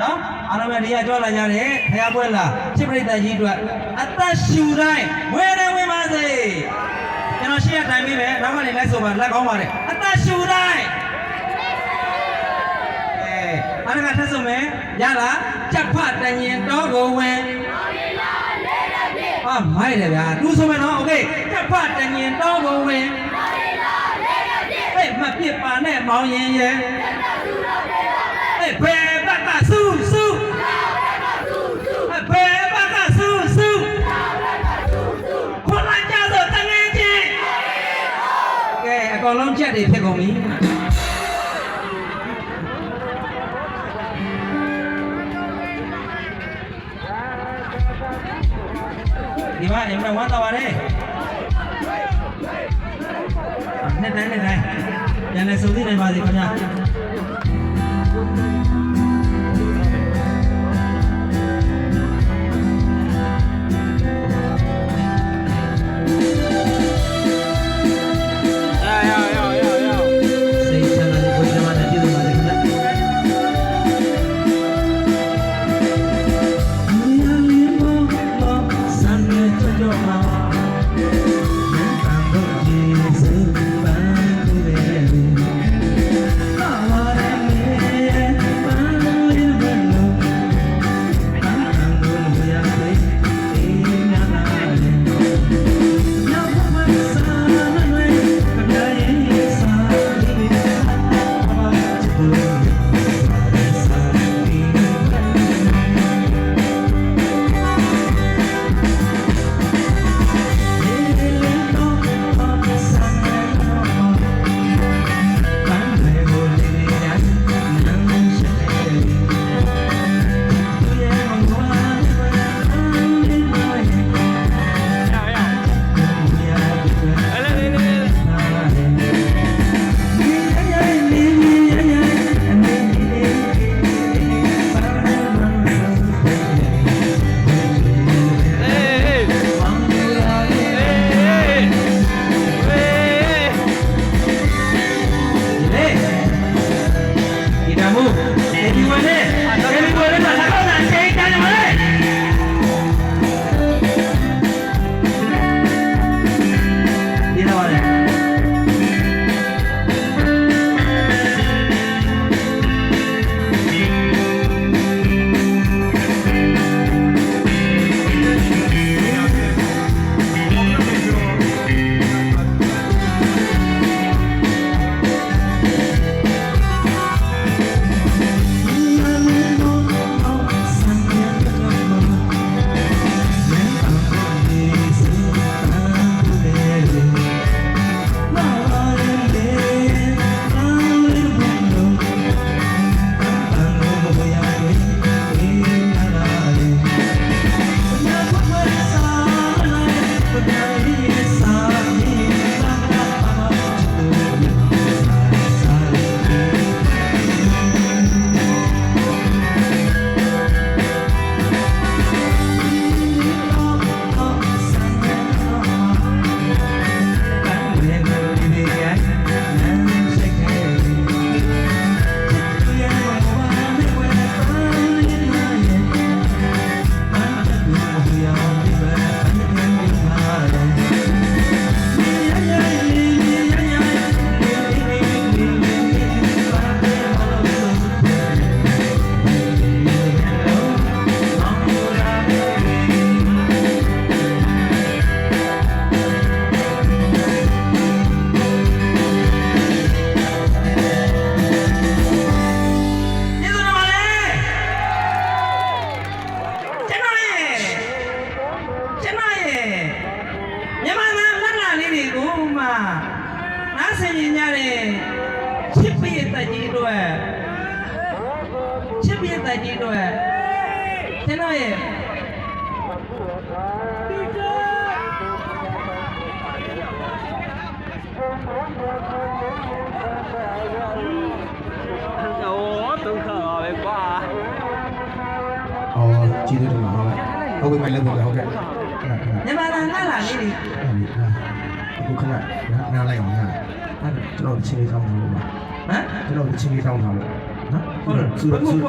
နော်အာရမဏီကကြွလာကြတယ်ဖះပွဲလာချစ်ပရိသတ်ကြီးတို့အသက်ရှူတိုင်းဝေနေဝင်ပါစေကျွန်တော်ရှေ့ကတိုင်ပြီးပဲနောက်ကနေလိုက်ဆိုပါလက်ကောင်းပါတယ်အသက်ရှူတိုင်းအဲအားကထက်ဆုံးမယ်ရလားချက်ဖတန်ရင်တော့ကုန်ဝင်အာမိုက်တယ်ဗျာသူဆိုမယ်နော်โอเคချက်ဖတန်ရင်တော့ကုန်ဝင်ဟဲ့မပြစ်ပါနဲ့မောင်ရင်ရဲ့ဟဲ့ဘယ် বেগম ကျေးဇူးတင်ပါဟုတ်ကဲ့ဟုတ်ကဲ့မိုင်လည်းပေါ့လေဟုတ်ကဲ့မြန်မာသားငါလာလေးတွေအခုခဏနားလိုက်အောင်နားကျွန်တော်ချင်းလေးဆောင်ထားလို့ပါဟမ်ကျွန်တော်ချင်းလေးဆောင်ထားလို့နော်ဟုတ်တယ်ဆူရဆူရ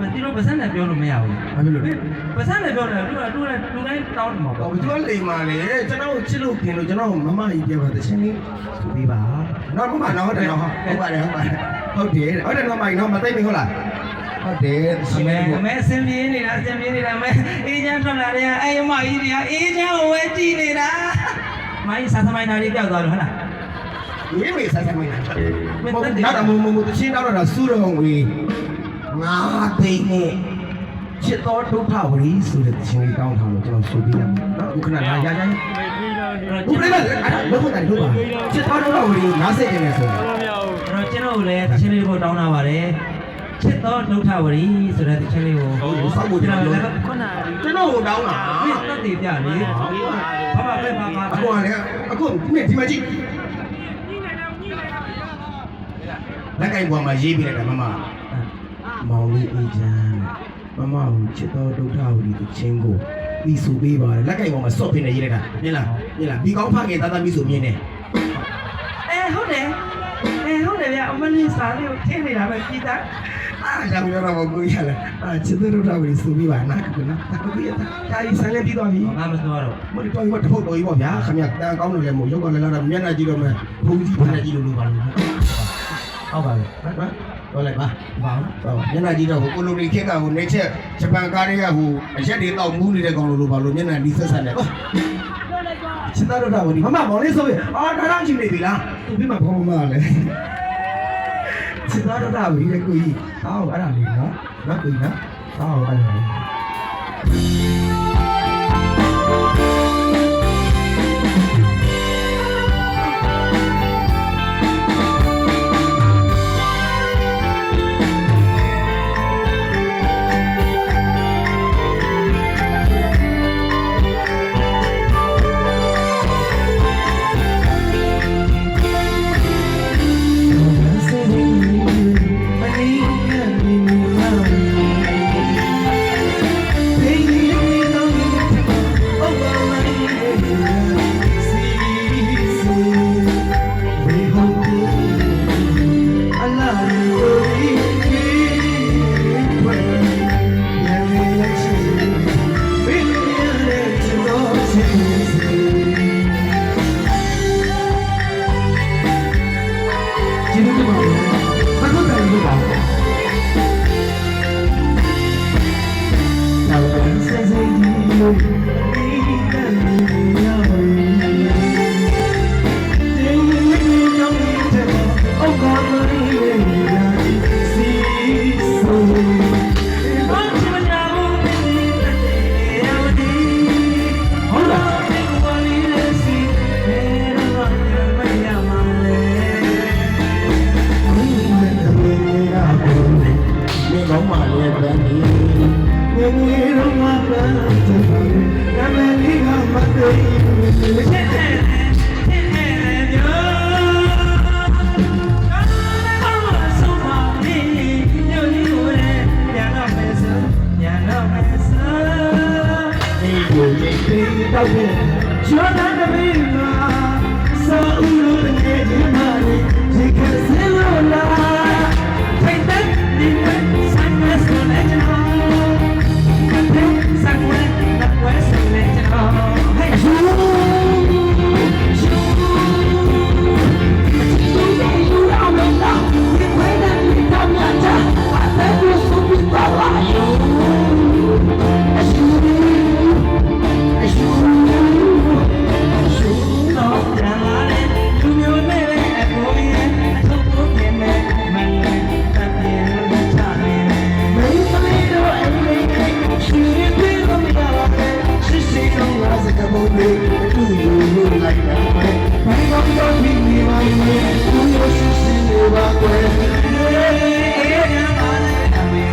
မတိတော့ပစံနဲ့ပြောလို့မရဘူးဘာဖြစ်လို့လဲပစံနဲ့ပြောတယ်သူကသူကသူတိုင်းတောင်းတယ်မှာပေါ့သူကလိမ်ပါလေကျွန်တော်ချစ်လို့ပြင်လို့ကျွန်တော်မမကြီးပြပါတချင်းလေးသူပြီးပါနော်မမနော်ဟုတ်တယ်နော်ဟုတ်ပါတယ်ဟုတ်ပါတယ်ဟုတ်တယ်ဟုတ်တယ်နော်မမကြီးနော်မသိမ့်ဘူးဟုတ်လား ဟုတ်တယ်ရှအင်းမေနေအမေအစင်ပြေးနေတာအစင်ပြေးနေတာမဲအေးချမ်းထွက်လာတယ်အဲ့အမကြီးတွေကအေးချမ်းကိုဝဲကြည့်နေတာမိုင်းစားသမိုင်းသားလေးပြောက်သွားလို့ဟုတ်လားဝေးမေးဆိုင်ဆိုင်မိုင်နောက်တော့မမမတချင်းတော့တော့စူတော့ဝေးငါသိနေချစ်တော်ဒုက္ခဝရီဆိုတဲ့ချင်းလေးတောင်းထားလို့ကျွန်တော်ဆိုပြီးရမယ်နော်ခုခဏလာရရဘူးပြလိုက်အဲ့ဒါလောက်တယ်လို့ပါချစ်တော်ဒုက္ခဝရီငါစိတ်နေဆိုတော့ကျွန်တော်လည်းတချင်းလေးကိုတောင်းတာပါတယ် ချစ်တော်ဒုဋ္ဌဝရီဆိုတဲ့တချင်းလေးကိုကျွန်တော်လည်းခုနကကျွန်တော်ကိုတောင်းတာပြတ်တည်ပြလေဘာမှပဲဘာမှအခုကလည်းအခုဒီနေ့ဒီမှာကြည့်လက်ကင်ဘွားမှာရေးပြလိုက်တာမမမောင်လေးအေးချမ်းမမကိုချစ်တော်ဒုက္ခဝရီတချင်းကိုပြီးဆိုပေးပါတယ်လက်ကင်ဘွားမှာစော့ပင်နေရေးလိုက်တာမြင်လားမြင်လားဒီကောင်းဖခင်သားသားပြီးဆိုမြင်နေအဲဟုတ်တယ်အဲဟုတ်တယ်ဗျအမလေးစားလေးကိုထင်းနေတာပဲပြည်သား အားကြောင့်ပြောတော့ကိုရလာအာချစ်တော်ဒုက္ခဝရီဆိုပြီးပါနာကကနာတကူရတာဒါကြီးဆန်းလေးပြီးသွားပြီငါမသွားတော့မတော်ဘူးတဖုတ်တော်ကြီးပေါ့ဗျာခင်ဗျတန်ကောင်းလို့လည်းမို့ရုပ်ကလည်းလာတော့မျက်နှာကြည့်တော့မယ်ဘုံကြီးမျက်နှာကြည့်လို့လို့ပါလို့ဟုတ်ပါပြီဟုတ်ပါတော့လိုက်ပါဘာလို့ဟုတ်မျက်နှာကြည့်တော့ဟိုကိုလိုနီခက်ကဟိုနေချက်ဂျပန်ကားတွေကဟိုအရက်တွေတော့မူးနေတဲ့ကောင်လိုလိုပါလို့မျက်နှာဒီဆက်ဆက်နေပါချစ်တော်တော်ဝင်မမမောင်လေးဆိုပြီအာဒါတော့ကြည့်နေပြီလားသူပြမခေါ်မမလဲချ စ်တော်တော်ဝင်လေကိုကြီးဟောအဲ့ဒါလေးနော်နော်ကိုကြီးနော်ဟောအဲ့ဒါလေး မုန်းလေးသူ့ယူလို့လိုက်တာပဲဘာလို့တော့ဒီနေပါလဲသူ့ရရှိရှိနေပါကွယ်အေးညမာနဲ့အမေ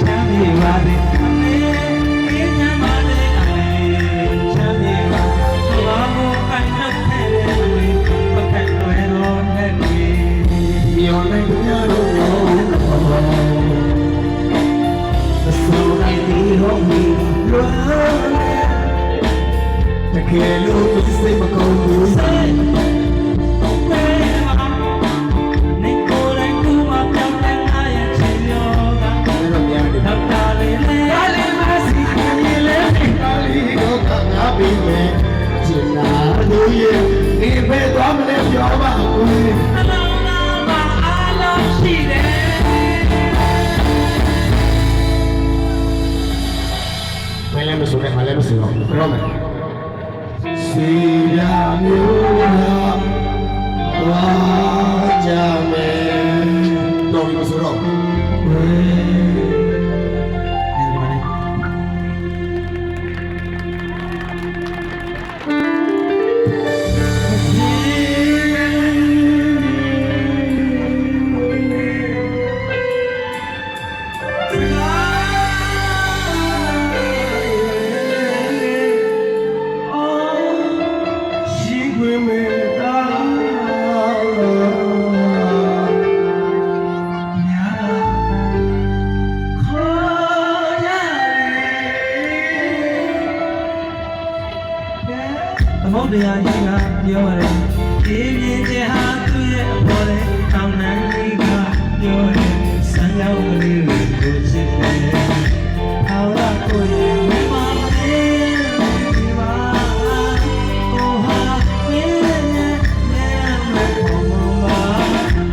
ချမ်းမြေပါစေအမေအေးညမာနဲ့အမေချမ်းမြေပါဘာမို့ကိုင်တော့ခဲ့တယ်အမေဘက်ခက်လွယ် တော့တဲ့တွေမျောလိုက်ကြတော့အစိုးရဒီဟောမီလွမ်းတကယ်လို့စိတ်မကောင်းဘူး သမုဒ္ဒရာကြီးကပြောတယ်ဒီပြင်းချဟာသူ့ရဲ့အပေါ်လေတောင်းတကြီးကပြောတယ်ဆန်းရောက်ကလေးကိုချစ်တယ်ဟောလာကိုရဲ့မမလေးဒီပါကိုဟာမင်းရဲ့နဲ့မမ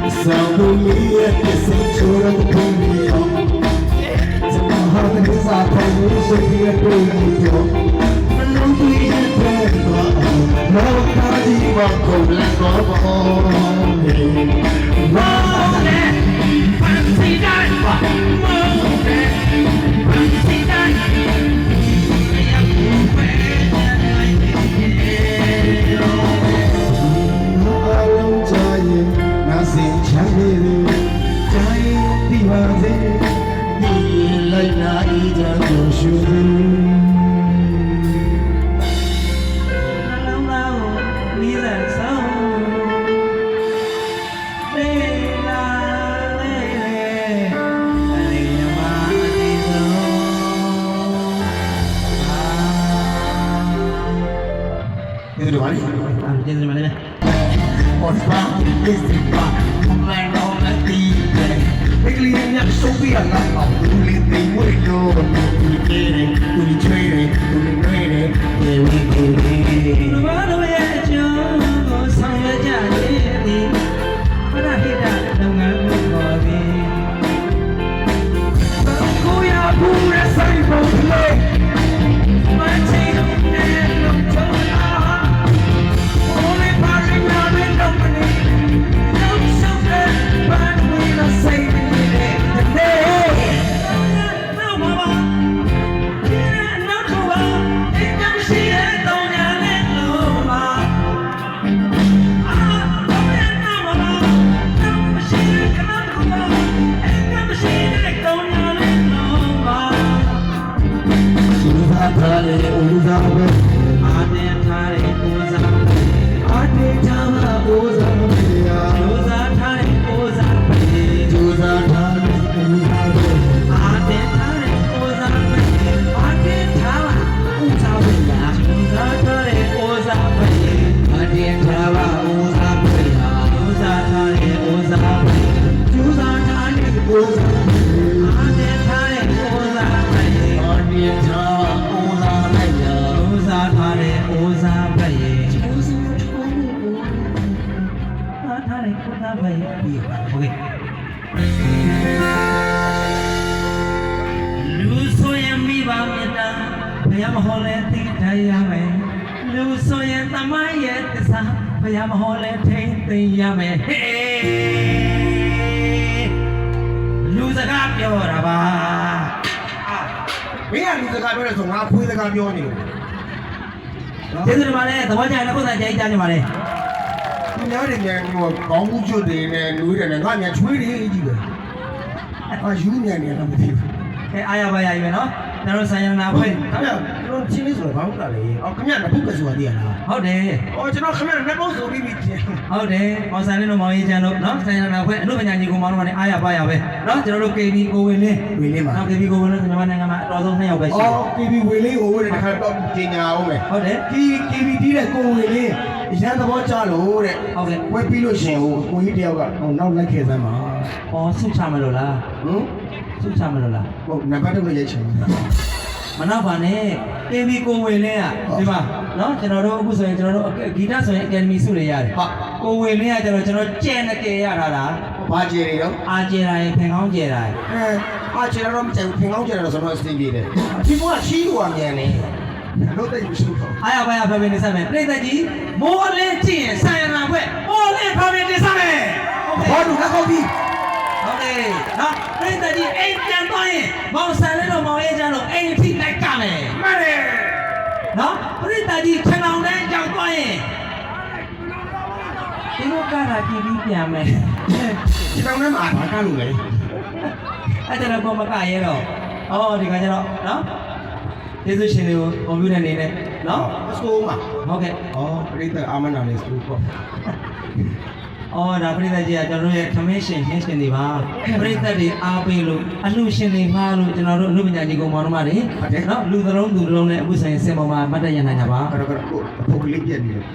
မဆောင်လို့မီးရဲ့ပစ္စည်းချိုးရတဲ့ပုံမျိုးစမဟာတဲ့စားပေါ်လို့ရှိတဲ့ပုံမျိုးမလုံးပြီးတဲ့တော့ လောကကြီးမှာကုန်လက်တော့ဘောမာ ဘုရားမဟောလဲသိတိုင်းရမယ်လူဆိုရင်သမိုင်းရဲ့တစ္ဆာဘုရားမဟောလဲထိမ့်သိမ်းရမယ်ဟေးလူစကားပြောတာပါမင်းကလူစကားပြောတယ်ဆိုငါဖွေးစကားပြောနေတယ်ကျေးဇူးတင်ပါတယ်သဘောကျရင်လည်းကိုယ်တိုင်ကြိုက်ကြနေပါတယ်သူများတွေမြန်ဟိုကောင်းမှုကျွတ်တွေနဲ့နွေးတယ်နဲ့ငါမြန်ချွေးတယ်ကြီးပဲအာယူမြန်နေတော့မသိဘူးအဲအားရပါရပြီပဲနော် ကျွန်တော်ဆိုင်ရနာဖွင့်ဒါကြောင့်ကျွန်တော်ချင်းလေးဆိုတော့ဘာလို့လဲအော်ခမရနှစ်ခုပဲဆိုတာသိရလားဟုတ်တယ်အော်ကျွန်တော်ခမရနှစ်ပုတ်ဆိုပြီးပြီချင်းဟုတ်တယ်မောင်ဆိုင်လင်းတို့မောင်ရေးချမ်းတို့နော်ဆိုင်ရနာဖွင့်အမှုပညာညီကောင်မောင်တို့ကလည်းအားရပါရပဲနော်ကျွန်တော်တို့ KB ကိုဝင်လင်းဝေလေးမှာနော် KB ကိုဝင်လင်းမြန်မာနိုင်ငံမှာအတော်ဆုံး2ယောက်ပဲရှိတယ်အော် KB ဝေလေးကိုဝေးတယ်တစ်ခါတော့ကျင်ညာအောင်မယ်ဟုတ်တယ်ဒီ KB တီးတဲ့ကိုဝေလေးအရန်သဘောကျလို့တဲ့ဟုတ်ကဲ့ဝက်ပြီးလို့ရှင်ဟိုကိုကြီးတယောက်ကဟိုနောက်လိုက်ခဲ့စမ်းပါအော်ဆုချမလို့လားဟမ် ဆုချမလို့လား ဟုတ်နံပါတ်တော့ရိုက်ချင်တယ် မနောက်ပါနဲ့တင်ဒီကိုဝင်လင်းอ่ะဒီမှာနော်ကျွန်တော်တို့အခုဆိုရင်ကျွန်တော်တို့ဂီတဆိုရင်အကယ်ဒမီဆုတွေရတယ်ကိုဝင်လင်းอ่ะကျွန်တော်ကျွန်တော်ကြဲနေကြရတာလား ဘာကျေတွေတော့ အာကျဲတာရင်ဖင်ကောင်းကျဲတာရင် အဲအားချင်တော့မကြိုက်ဖင်ကောင်းချင်တော့ဆိုတော့အစီပြေတယ်ဒီဘောကချီးလို့မြန်နေလို့တိတ်မရှိဘူး အားရပါရဖယ်ဖယ်နေစမယ်ပြိတ္တကြီးမိုးလင်းကြည့်ရင်ဆိုင်ရနာခွဲမိုးလင်းဖယ်ဖယ်နေစမယ်ဟုတ်ကဲ့ ဘောလူလက်ကောက်ပြီး ဟုတ်ကဲ့နော်ပြိတ္တကြီးအိမ်ပြန်သွားရင်မောင်ဆန်လေးတော့မောင်ရေးချမ်းလို့အိမ်ထိလိုက်ကမယ်မှန်တယ်နော်ပြိတ္တကြီးခြံအောင်တန်းကြောက်သွားရင်ဒီလိုကတာကြည့်ပြီးပြန်မယ်ဒီကောင်ထဲမှာဘာကလို့လဲအဲ့ဒါတော့မကရဲတော့အော်ဒီကကြတော့နော်ကျေးဇူးရှင်တွေကိုကွန်ပျူတာနေနဲ့နော်အဆိုးမှာဟုတ်ကဲ့ဩပြိတ္တအာမနာလေးဆိုပေါ့ အော်ဒါပရိသတ်ကြီးကကျွန်တော်တို့ရဲ့ commission ဟင်းရှင်တွေပါပရိသတ်တွေအားပေးလို့အလှရှင်တွေငှားလို့ကျွန်တော်တို့အမှုပညာကြီးကောင်မောင်နှမတွေနော်လူသလုံးသူသလုံးနဲ့အခုဆိုင်စင်ပေါ်မှာမတ်တရနိုင်ကြပါအဲ့တော့ကိုအဖို့ကလေးပြက်နေတယ်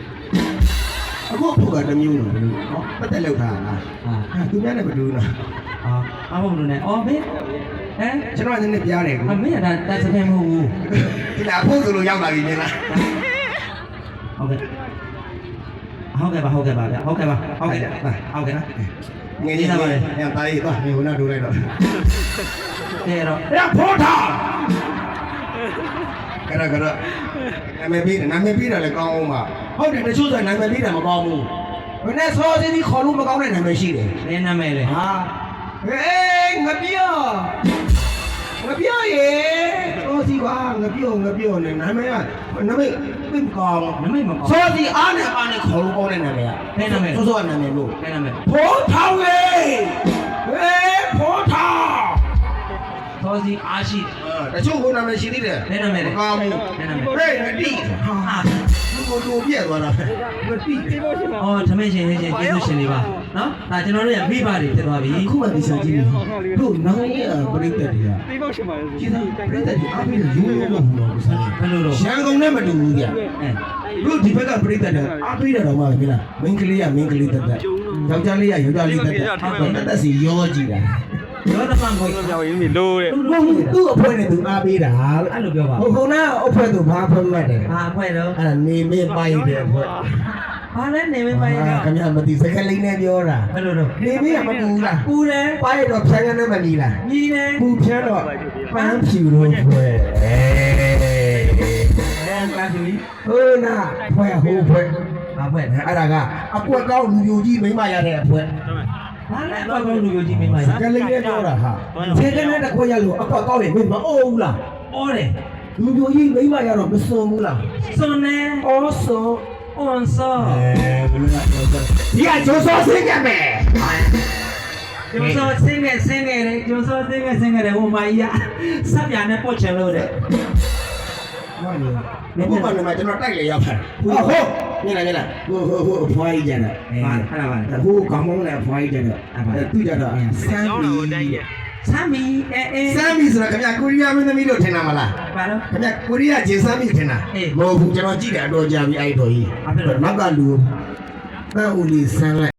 အခုအဖို့ကတစ်မျိုးလို့ဘယ်လိုဟောပတ်သက်လောက်တာလားဟာအဲသူများလည်းမတူဘူးလားအာအမလို့နဲ့အော်ဘေးဟမ်ကျွန်တော်ကနည်းနည်းပြားတယ်ကွအမေကဒါတက်စပယ်မဟုတ်ဘူးဒီလားအဖို့ဆိုလို့ရောက်လာပြီမြင်လားဟုတ်ကဲ့ ဟုတ်ကဲ့ပါဟုတ်ကဲ့ပါဗျဟုတ်ကဲ့ပါဟုတ်ကဲ့ဟုတ်ကဲ့ငယ်ကြီးပါလေညတားရေးတော့မြေဝင်တော့ဒိုးလိုက်တော့တဲ့တော့အဲ့ဖိုးထားအဲ့ဒါကတော့နာမည်ပြီးနာမည်ပြီးတော့လည်းကောင်းအောင်ပါဟုတ်တယ်တချို့ဆိုနာမည်ပြီးတာမကောင်းဘူးဘယ်နဲ့စောစင်းဒီခေါ်လို့မကောင်းတဲ့နာမည်ရှိတယ်နင်းနာမည်လေဟာဟေးငပြောငပြောရေစောစီကွာငပြောငပြောနဲ့နာမည်ကနာမည် ပြင်းကောင်းနမိတ်မကောစောစီအားနဲ့အားနဲ့ခေါ်လို့ကောင်းတဲ့နာမည်ကဘယ်နာမည်စောစောနာမည်လို့တဲ့နာမည်ဖိုးထောင်လေဟေးဖိုးထောင်သောစီအားရှိတချို့ကနာမည်ရှိသေးတယ်ဘယ်နာမည်လဲမကောင်းဘူးဘယ်နာမည်ဟေးမတိဟာအာလူကိုတူပြက်သွားတာမတိအော်သမင်းရှင်ဟင်းရှင်ကျေးဇူးရှင်တွေပါ နော်ဒါကျွန်တော်တို့ရဲ့မိဘတွေဖြစ်သွားပြီအခုမှဒီစားကြည့်နေတို့နောက်ရဲ့ပြိတ္တတွေကဒီဘောရှင်ပါလေကျင်းပြိတ္တတွေအားပြီးတော့ရိုးရိုးမဟုတ်တော့ဘူးစားဘယ်လိုတော့ရန်ကုန်နဲ့မတူဘူးကြအဲတို့ဒီဘက်ကပြိတ္တတွေအားပြီးတော့မှပြီလားမင်းကလေးကမင်းကလေးတက်တက်ယောက်ျားလေးကယောက်ျားလေးတက်တက်တက်တက်စီရောကြည့်တာရောသမန်ကိုပြောင်းရင်းနေလို့တဲ့သူ့အဖွဲနဲ့သူအားပေးတာအဲ့လိုပြောပါဟိုခုနကအဖွဲသူဘာဖွဲမှတ်တယ်ဘာအဖွဲ့တော့အဲ့ဒါနေမေးပိုင်တယ်ဖွဲ ဘာလဲနေမပိုင်ရခင်ဗျာမသိစကလိန်နဲ့ပြောတာဘယ်လိုတော့နေမေးကမပူလားပူတယ်ပိုင်တော့ဖြန်းကနေမလီလားညီတယ်ပူဖြန်းတော့ပန်းဖြူလို့ဖွဲအေးအဲကန်းပြီဟိုနာဖွဲဟိုဖွဲဘာဖွဲ့အဲ့ဒါကအကွက်ကောင်းလူပြိုကြီးမိမရတဲ့အဖွဲဘာလဲဘာကောင်းလူမျိုးကြီးမိမစကလိန်နဲ့ပြောတာဟာစကလိန်နဲ့တခွက်ရလို့အကွက်ကောင်းရင်မင်းမအိုးဘူးလားအော်တယ်လူပြိုကြီးမိမရတော့မစွန်ဘူးလားစွန်နေအော်စွန် အွန်ဆောအဲဘယ်လိုလဲဒီကကျော်စောစင်းကြမယ်ကျုံစောဆင်းငယ်ဆင်းငယ်တယ်ကျုံစောဆင်းငယ်ဆင်းငယ်တယ်ဟိုမကြီးကစပ်ပြာနဲ့ပုတ်ချင်လို့တဲ့မဟုတ်ပါနဲ့မကျွန်တော်တိုက်လေရောက်ဖတ်ဟုတ်ဟုတ်ညနေညနေဟိုဟိုဟိုဖွားကြီးကြတယ်ဟာအဲ့ဒါပါလေဟိုကောင်းမောင်းနဲ့ဖွားကြီးကြတယ်သူကြတော့ဆမ်းဘီ ဆမ်းမီအဲအဲဆမ်းဘီဆိုတာခင်ဗျကိုရီးယားမင်းသမီးတို့ထင်တာမလားဘာလို့ခင်ဗျကိုရီးယားဂျင်ဆမ်းဘီထင်တာအေးမဟုတ်ဘူးကျွန်တော်ကြည့်တယ်အတော်ကြာပြီအဲ့တော်ကြီးဘာဖြစ်လို့လဲနောက်ကလူတန်းဦးလေးဆမ်းလိုက်